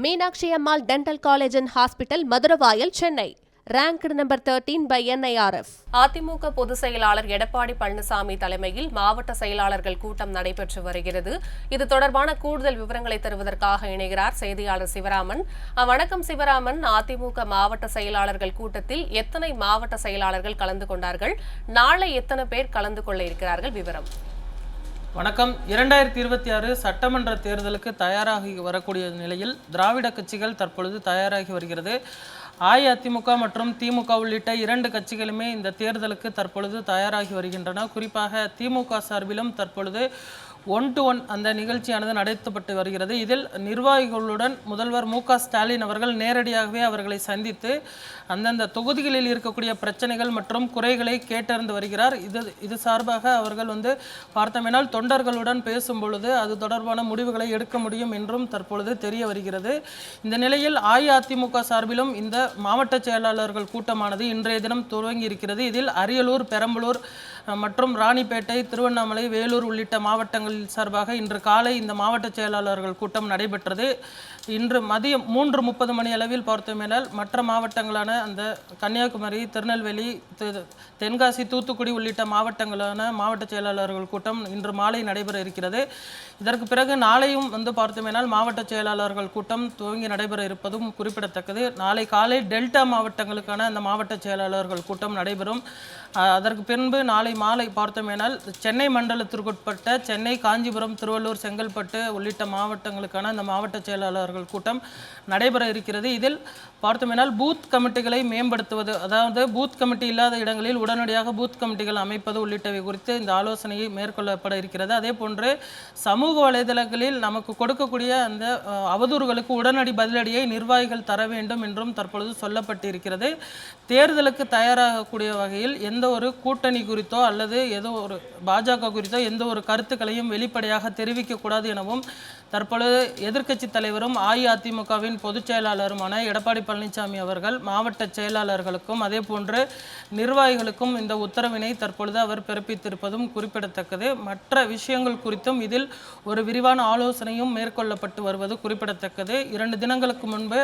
Meenakshi Ammal dental college and hospital Maduravoyal Chennai. Ranked number thirteen by NIRF AIADMK பொதுச் செயலாளர் எடப்பாடி பழனிசாமி தலைமையில் மாவட்ட செயலாளர்கள் கூட்டம் நடைபெற்று வருகிறது. இது தொடர்பான கூடுதல் விவரங்களை தருவதற்காக இணைகிறார் செய்தியாளர் சிவராமன். வணக்கம் சிவராமன். அதிமுக மாவட்ட செயலாளர்கள் கூட்டத்தில் எத்தனை மாவட்ட செயலாளர்கள் கலந்து கொண்டார்கள்? நாளை எத்தனை பேர் கலந்து கொள்ள இருக்கிறார்கள்? விவரம். வணக்கம். இரண்டாயிரத்தி இருபத்தி ஆறு சட்டமன்ற தேர்தலுக்கு தயாராகி வரக்கூடிய நிலையில் திராவிட கட்சிகள் தற்பொழுது தயாராகி வருகிறது. அஇஅதிமுக மற்றும் திமுக உள்ளிட்ட இரண்டு கட்சிகளுமே இந்த தேர்தலுக்கு தற்பொழுது தயாராகி வருகின்றன. குறிப்பாக திமுக சார்பிலும் தற்பொழுது ஒன் டு ஒன் அந்த நிகழ்ச்சியானது நடத்தப்பட்டு வருகிறது. இதில் நிர்வாகிகளுடன் முதல்வர் மு க ஸ்டாலின் அவர்கள் நேரடியாகவே அவர்களை சந்தித்து அந்தந்த தொகுதிகளில் இருக்கக்கூடிய பிரச்சனைகள் மற்றும் குறைகளை கேட்டறிந்து வருகிறார். இது இது சார்பாக அவர்கள் வந்து பார்த்தோமேனால் தொண்டர்களுடன் பேசும் பொழுது அது தொடர்பான முடிவுகளை எடுக்க முடியும் என்றும் தற்பொழுது தெரிய வருகிறது. இந்த நிலையில் அஇஅதிமுக சார்பிலும் இந்த மாவட்ட செயலாளர்கள் கூட்டமானது இன்றைய தினம் துவங்கி இருக்கிறது இதில் அரியலூர் பெரம்பலூர் மற்றும் ராணிப்பேட்டை திருவண்ணாமலை வேலூர் உள்ளிட்ட மாவட்டங்களில் சார்பாக இன்று காலை இந்த மாவட்ட செயலாளர்கள் கூட்டம் நடைபெற்றது. இன்று மதியம் மூன்று முப்பது மணி அளவில் பார்த்தோமேனால் மற்ற மாவட்டங்களான அந்த கன்னியாகுமரி திருநெல்வேலி தென்காசி தூத்துக்குடி உள்ளிட்ட மாவட்டங்களான மாவட்ட செயலாளர்கள் கூட்டம் இன்று மாலை நடைபெற இருக்கிறது. இதற்கு பிறகு நாளையும் வந்து பார்த்தோமேனால் மாவட்ட செயலாளர்கள் கூட்டம் துவங்கி நடைபெற இருப்பதும் குறிப்பிடத்தக்கது. நாளை காலை டெல்டா மாவட்டங்களுக்கான அந்த மாவட்ட செயலாளர்கள் கூட்டம் நடைபெறும். அதற்கு பின்பு நாளை மாலை பார்த்தோமேனால் சென்னை மண்டலத்திற்குட்பட்ட சென்னை காஞ்சிபுரம் திருவள்ளூர் செங்கல்பட்டு உள்ளிட்ட மாவட்டங்களுக்கான அந்த மாவட்ட செயலாளர்கள் கூட்டம் நடைபெற இருக்கிறது. இதில் பார்த்தோமேனால் பூத் கமிட்டிகளை மேம்படுத்துவது அதாவது பூத் கமிட்டி இல்லாத இடங்களில் உடனடியாக பூத் கமிட்டிகள் அமைப்பது உள்ளிட்டவை குறித்து இந்த ஆலோசனையை மேற்கொள்ளப்பட இருக்கிறது. அதே போன்று சமூக வலைதளங்களில் நமக்கு கொடுக்கக்கூடிய அந்த அவதூறுகளுக்கு உடனடி பதிலடியை நிர்வாகிகள் தர வேண்டும் என்றும் தற்பொழுது சொல்லப்பட்டிருக்கிறது. தேர்தலுக்கு தயாராகக்கூடிய வகையில் எந்த ஒரு கூட்டணி குறித்தோ அல்லது ஏதோ ஒரு பாஜக குறித்தோ எந்த ஒரு கருத்துக்களையும் வெளிப்படையாக தெரிவிக்கக்கூடாது எனவும் தற்பொழுது எதிர்க்கட்சி தலைவரும் அஇஅதிமுகவின் பொதுச் செயலாளருமான எடப்பாடி பழனிசாமி அவர்கள் மாவட்ட செயலாளர்களுக்கும் அதே போன்று நிர்வாகிகளுக்கும் இந்த உத்தரவினை தற்பொழுது அவர் பிறப்பித்திருப்பதும் குறிப்பிடத்தக்கது. மற்ற விஷயங்கள் குறித்தும் இதில் ஒரு விரிவான ஆலோசனையும் மேற்கொள்ளப்பட்டு வருவது குறிப்பிடத்தக்கது. இரண்டு தினங்களுக்கு முன்பு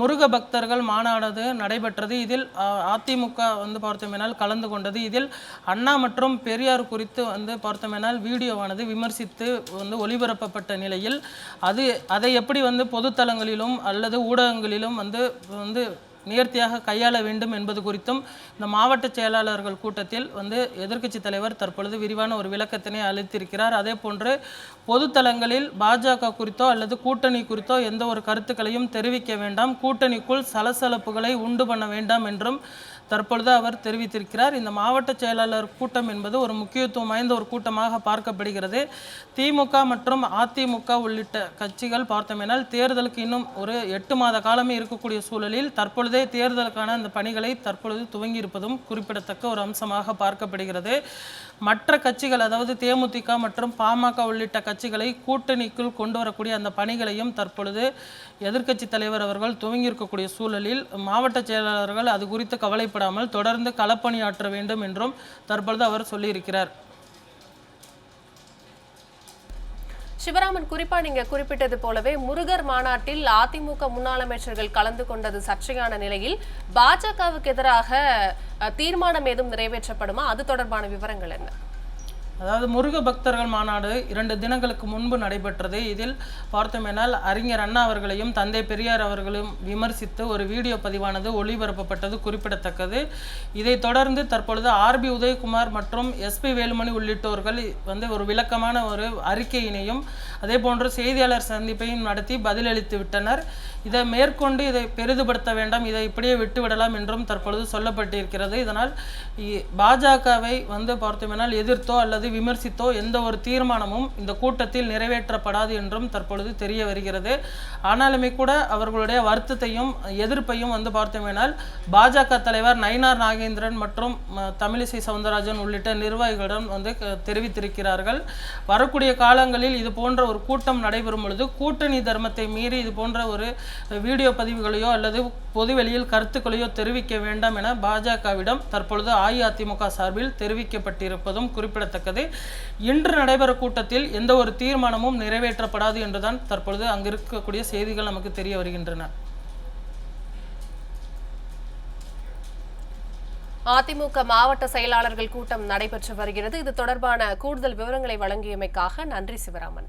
முருக பக்தர்கள் மாநாடு நடைபெற்றது. இதில் அதிமுக வந்து பார்த்தோமேனால் கலந்து கொண்டது. இதில் அண்ணா மற்றும் பெரியார் குறித்து வந்து பார்த்தோமேனால் வீடியோவானது விமர்சித்து வந்து ஒளிபரப்பப்பட்ட நிலையில் அது அதை எப்படி வந்து பொதுத்தளங்களிலும் அல்லது ஊடகங்களிலும் வந்து வந்து நேர்த்தியாக கையாள வேண்டும் என்பது குறித்தும் இந்த மாவட்ட செயலாளர்கள் கூட்டத்தில் வந்து எதிர்க்கட்சி தலைவர் தற்பொழுது விரிவான ஒரு விளக்கத்தினை அளித்திருக்கிறார். அதே போன்று பொதுத்தளங்களில் பாஜக குறித்தோ அல்லது கூட்டணி குறித்தோ எந்த ஒரு கருத்துக்களையும் தெரிவிக்க வேண்டாம். கூட்டணிக்குள் சலசலப்புகளை உண்டு பண்ண வேண்டாம் என்றும் தற்பொழுது அவர் தெரிவித்திருக்கிறார். இந்த மாவட்ட செயலாளர் கூட்டம் என்பது ஒரு முக்கியத்துவம் வாய்ந்த ஒரு கூட்டமாக பார்க்கப்படுகிறது. திமுக மற்றும் அதிமுக உள்ளிட்ட கட்சிகள் பார்த்தோமேனால் தேர்தலுக்கு இன்னும் ஒரு எட்டு மாத காலமே இருக்கக்கூடிய சூழலில் தற்பொழுதே தேர்தலுக்கான அந்த பணிகளை தற்பொழுது துவங்கி இருப்பதும் குறிப்பிடத்தக்க ஒரு அம்சமாக பார்க்கப்படுகிறது. மற்ற கட்சிகள் அதாவது தேமுதிக மற்றும் பாமக உள்ளிட்ட கட்சிகளை கூட்டணிக்குள் கொண்டு வரக்கூடிய அந்த பணிகளையும் தற்பொழுது எதிர்க்கட்சி தலைவர் அவர்கள் துவங்கி இருக்கக்கூடிய சூழலில் மாவட்ட செயலாளர்கள் அது குறித்து கவலைப்படாமல் தொடர்ந்து களப்பணியாற்ற வேண்டும் என்றும் தற்பொழுது அவர் சொல்லியிருக்கிறார். சிவராமன் குறிப்பா நீங்க குறிப்பிட்டது போலவே முருகர் மாநாட்டில் அதிமுக முன்னாள் அமைச்சர்கள் கலந்து கொண்டது சர்ச்சையான நிலையில் பாஜகவுக்கு எதிராக தீர்மானம் ஏதும் நிறைவேற்றப்படுமா? அது தொடர்பான விவரங்கள் என்ன? அதாவது முருக பக்தர்கள் மாநாடு இரண்டு தினங்களுக்கு முன்பு நடைபெற்றது. இதில் பார்த்தோமேனால் அறிஞர் அண்ணா அவர்களையும் தந்தை பெரியார் அவர்களையும் விமர்சித்து ஒரு வீடியோ பதிவானது ஒளிபரப்பப்பட்டது குறிப்பிடத்தக்கது. இதைத் தொடர்ந்து தற்பொழுது ஆர்பி உதயகுமார் மற்றும் எஸ்பி வேலுமணி உள்ளிட்டோர்கள் வந்து ஒரு விளக்கமான ஒரு அறிக்கையினையும் அதே போன்று செய்தியாளர் சந்திப்பையும் நடத்தி பதிலளித்து விட்டனர். இதை மேற்கொண்டு இதை பெரிதுபடுத்த வேண்டாம். இதை இப்படியே விட்டுவிடலாம் என்றும் தற்பொழுது சொல்லப்பட்டிருக்கிறது. இதனால் பாஜகவை வந்து பார்த்தோமேனால் எதிர்த்தோ அல்லது விமர்சித்தோ எந்த ஒரு தீர்மானமும் இந்த கூட்டத்தில் நிறைவேற்றப்படாது என்றும் தற்பொழுது தெரிய வருகிறது. ஆனாலுமே கூட அவர்களுடைய வருத்தத்தையும் எதிர்ப்பையும் வந்து பார்த்தோமேனால் பாஜக தலைவர் நயினார் நாகேந்திரன் மற்றும் தமிழிசை சவுந்தரராஜன் உள்ளிட்ட நிர்வாகிகளிடம் வந்து தெரிவித்திருக்கிறார்கள். வரக்கூடிய காலங்களில் இது போன்ற ஒரு கூட்டம் நடைபெறும் பொழுது கூட்டணி தர்மத்தை மீறி இது போன்ற ஒரு வீடியோ பதிவுகளையோ அல்லது பொதுவெளியில் கருத்துக்களையோ தெரிவிக்க வேண்டாம் என பாஜகவிடம் தற்பொழுது அஇஅதிமுக சார்பில் தெரிவிக்கப்பட்டிருப்பதும் குறிப்பிடத்தக்கது. வருகிறது இன்று நடைபெற கூட்டத்தில் எந்த ஒரு தீர்மானமும் நிறைவேற்றப்படாது என்றுதான் தற்பொழுது அங்கு இருக்கக்கூடிய செய்திகள் நமக்கு தெரிய வருகின்றன. அதிமுக மாவட்ட செயலாளர்கள் கூட்டம் நடைபெற்று வருகிறது. இது தொடர்பான கூடுதல் விவரங்களை வழங்கியமைக்காக நன்றி சிவராமன்.